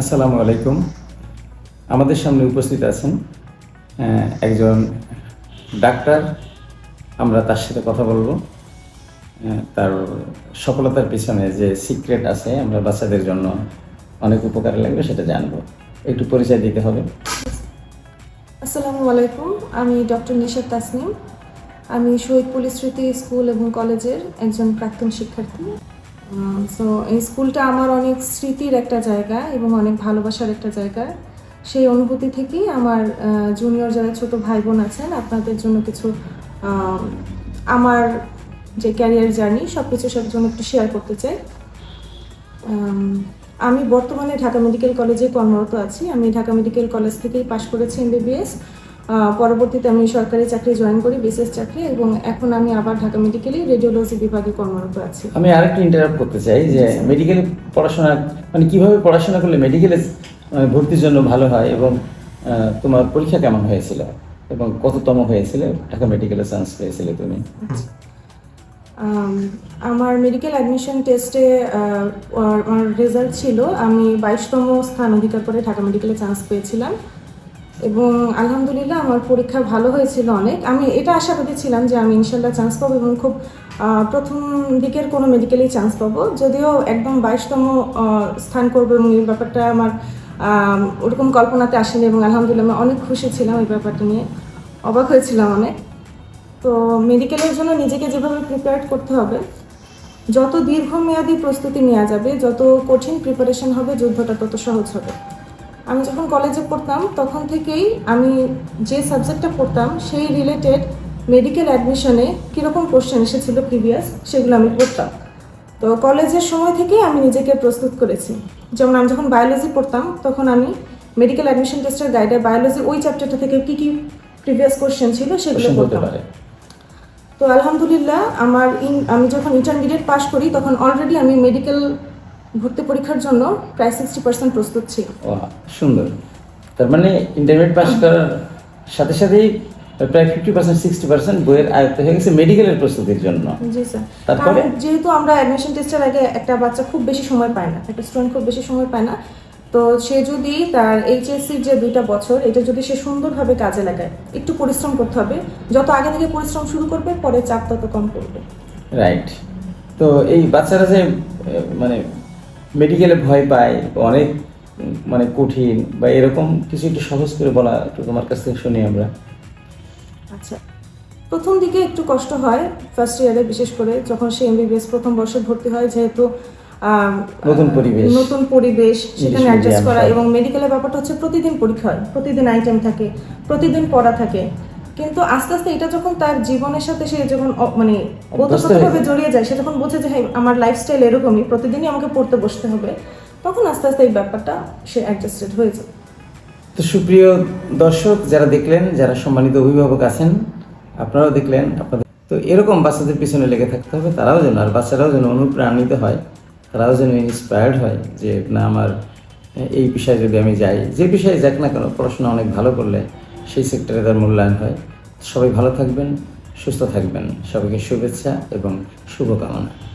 আসসালামু আলাইকুম। আমাদের সামনে উপস্থিত আছেন একজন ডাক্তার। আমরা তার সাথে কথা বলব। তার সফলতার পিছনে যে সিক্রেট আছে, আমরা বাচ্চাদের জন্য অনেক উপকারে লাগবে সেটা জানব। একটু পরিচয় দিতে হবে। আসসালামু আলাইকুম, আমি ডক্টর নিশাদ তাসনিম। আমি শহীদ পুলিশ স্মৃতি স্কুল এবং কলেজের একজন প্রাক্তন শিক্ষার্থী। সো এই স্কুলটা আমার অনেক স্মৃতির একটা জায়গা এবং অনেক ভালোবাসার একটা জায়গা। সেই অনুভূতি থেকেই আমার জুনিয়র যারা ছোট ভাই বোন আছেন, আপনাদের জন্য কিছু আমার যে ক্যারিয়ার জার্নি সব কিছু সব জন্য একটু শেয়ার করতে চাই। আমি বর্তমানে ঢাকা মেডিকেল কলেজে কর্মরত আছি। আমি ঢাকা মেডিকেল কলেজ থেকেই পাশ করেছি এমবিবিএস পরবর্তীতে আমি সরকারি চাকরি জয়েন করি বিশেষ চাকরি এবং এখন আমি আবার ঢাকা মেডিকেলে রেডিওলজি বিভাগে কর্মরত আছি। আমি আরেকটু ইন্টারাপ্ট করতে চাই যে মেডিকেলে পড়াশোনা মানে কীভাবে পড়াশোনা করলে মেডিকেলে ভর্তির জন্য ভালো হয় এবং তোমার পরীক্ষা কেমন হয়েছিল এবং কততম হয়েছিল? ঢাকা মেডিকেলে চান্স পেয়েছিলে তুমি। আমার মেডিকেল অ্যাডমিশন টেস্টে আমার রেজাল্ট ছিল আমি বাইশতম স্থান অধিকার করে ঢাকা মেডিকেলে চান্স পেয়েছিলাম। এবং আলহামদুলিল্লাহ আমার পরীক্ষা ভালো হয়েছিল অনেক। আমি এটা আশা করেছিলাম যে আমি ইনশাল্লাহ চান্স পাবো এবং খুব প্রথম দিকের কোনো মেডিকেলেই চান্স পাবো। যদিও একদম বাইশতম স্থান করব এবং এই ব্যাপারটা আমার ওরকম কল্পনাতে আসেনি এবং আলহামদুলিল্লাহ আমি অনেক খুশি ছিলাম এই ব্যাপারটা নিয়ে। অবাক হয়েছিলাম অনেক। তো মেডিকেলের জন্য নিজেকে যেভাবে প্রিপেয়ার করতে হবে, যত দীর্ঘমেয়াদী প্রস্তুতি নেওয়া যাবে, যত কঠিন প্রিপারেশন হবে, যুদ্ধটা তত সহজ হবে। আমি যখন কলেজে পড়তাম তখন থেকেই আমি যে সাবজেক্টটা পড়তাম সেই রিলেটেড মেডিকেল অ্যাডমিশনে কীরকম কোশ্চেন এসেছিল প্রিভিয়াস সেগুলো আমি পড়তাম। তো কলেজের সময় থেকেই আমি নিজেকে প্রস্তুত করেছি। যেমন আমি যখন বায়োলজি পড়তাম তখন আমি মেডিকেল অ্যাডমিশন টেস্টের গাইডে বায়োলজি ওই চ্যাপ্টারটা থেকে কী কী প্রিভিয়াস কোশ্চেন ছিল সেগুলো পড়তাম। পারে। তো আলহামদুলিল্লাহ আমার ইন আমি যখন ইন্টারমিডিয়েট পাশ করি তখন অলরেডি আমি মেডিকেল ভর্তি পরীক্ষার জন্য প্রায় সিক্সটি পার্সেন্ট প্রস্তুত ছিল। সুন্দর। তার মানে ইন্টারমিডিয়েট পাস করার সাথে সাথেই প্রায় ফিফটি পার্সেন্ট সিক্সটি পার্সেন্ট বইয়ের আয়ত্ত হয়ে গেছে মেডিকেলের প্রস্তুতির জন্য। জি স্যার তারপরে? যেহেতু আমরা অ্যাডমিশন টেস্টের আগে একটা বাচ্চা খুব বেশি সময় পায় না একটা স্টুডেন্ট খুব বেশি সময় পায় না তো সে যদি তার এইচএসসির যে দুইটা বছর এটা যদি সে সুন্দরভাবে কাজে লাগায় একটু পরিশ্রম করতে হবে। যত আগে থেকে পরিশ্রম শুরু করবে পরে চাপ তত কম করবে। রাইট তো এই বাচ্চারা যে মানে মেডিকেলে ভয় পায় অনেক মানে কঠিন বা এরকম কিছু একটু সহজ করে বলা একটু তোমার কাছ থেকে শুনি আমরা। আচ্ছা প্রথম দিকে একটু কষ্ট হয় ফার্স্ট ইয়ারে বিশেষ করে যখন সে এমবিবিএস প্রথম বর্ষে ভর্তি হয় যেহেতু নতুন পরিবেশ। নতুন পরিবেশ সেখানে অ্যাডজাস্ট করা এবং মেডিকেলের ব্যাপারটা হচ্ছে প্রতিদিন পরীক্ষা হয় প্রতিদিন আইটেম থাকে প্রতিদিন পড়া থাকে। কিন্তু আস্তে আস্তে এটা যখন তার জীবনের সাথে সে যখন মানে ওতপ্রোতভাবে জড়িয়ে যায় সে যখন বোঝে যে হ্যাঁ আমার লাইফস্টাইল এরকমই প্রতিদিনই আমাকে পড়তে বসতে হবে তখন আস্তে আস্তে এই ব্যাপারটা সে অ্যাডজাস্টেড হয়ে যায়। তো সুপ্রিয় দর্শক যারা দেখলেন যারা সম্মানিত অভিভাবক আছেন আপনারাও দেখলেন আপনাদের তো এরকম বাচ্চাদের পিছনে লেগে থাকতে হবে তারাও যেন আর বাচ্চারাও যেন অনুপ্রাণিত হয় তারাও যেন ইন্সপায়ার্ড হয় যে না আমার এই বিষয়ে যদি আমি যাই যে বিষয়ে যাক না কেন পড়াশোনা অনেক ভালো করলে সেই সেক্টরে তার মূল্যায়ন হয়। সবাই ভালো থাকবেন সুস্থ থাকবেন। সবাইকে শুভেচ্ছা এবং শুভকামনা।